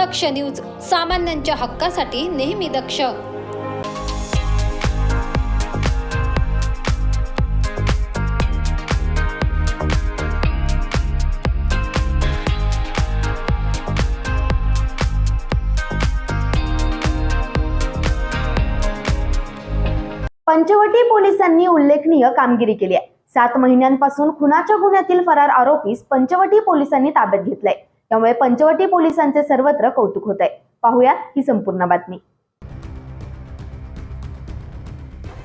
दक्ष news सामान्यांच्या हक्कासाठी नेहमी दक्ष. पंचवटी पोलिसांनी उल्लेखनीय कामगिरी केली आहे. सात महिन्यांपासून खुनाच्या गुन्ह्यातील फरार आरोपीस पंचवटी पोलिसांनी ताब्यात घेतलाय. त्यामुळे पंचवटी पोलिसांचे सर्वत्र कौतुक होत आहे पाहूया ही संपूर्ण बातमी.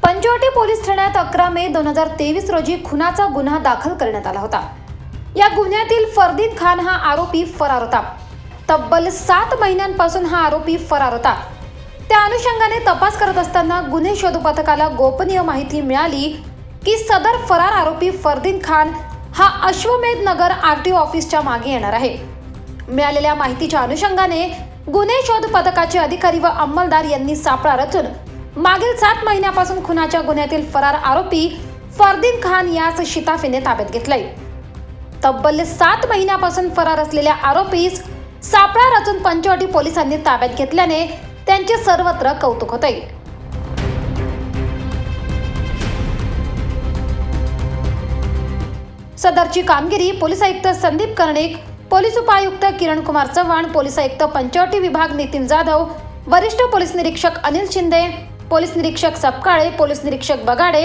पंचवटी पोलीस ठाण्यात अकरा मे दोन हजार तेवीस रोजी खुनाचा गुन्हा दाखल करण्यात आला होता. या गुन्ह्यातील फरदीन खान हा आरोपी फरार होता. तब्बल सात महिन्यांपासून हा आरोपी फरार होता. त्या अनुषंगाने तपास करत असताना गुन्हे शोध पथकाला गोपनीय माहिती मिळाली की सदर फरार आरोपी फरदीन खान हा अश्वमेध नगर आर टी ऑफिसच्या मागे येणार आहे. मिळालेल्या माहितीच्या अनुषंगाने गुन्हे शोध पथकाचे अधिकारी व अंमलदार यांनी सापळा रचून मागील सात महिन्यापासून खुनाच्या गुन्ह्यातील फरार आरोपी फरदीन खान यास शिताफीने ताब्यात घेतलंय. तब्बल सात महिन्यापासून फरार असलेल्या आरोपीस सापळा रचून पंचवटी पोलिसांनी ताब्यात घेतल्याने त्यांचे सर्वत्र कौतुक होत आहे सदरची कामगिरी पोलीस आयुक्त संदीप कर्णिक पोलीस उपायुक्त किरण कुमार चव्हाण पोलीस आयुक्त पंचवटी विभाग नितीन जाधव वरिष्ठ पोलीस निरीक्षक अनिल शिंदे पोलीस निरीक्षक सपकाळे पोलीस निरीक्षक बगाडे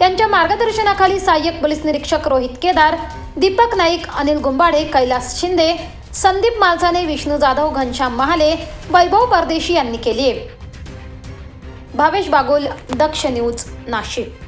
यांच्या मार्गदर्शनाखाली सहाय्यक पोलीस निरीक्षक रोहित केदार दीपक नाईक अनिल गुंबाडे कैलास शिंदे संदीप मालसाने विष्णू जाधव घनश्याम महाले वैभव परदेशी यांनी केली आहे भावेश बागोल दक्ष न्यूज नाशिक.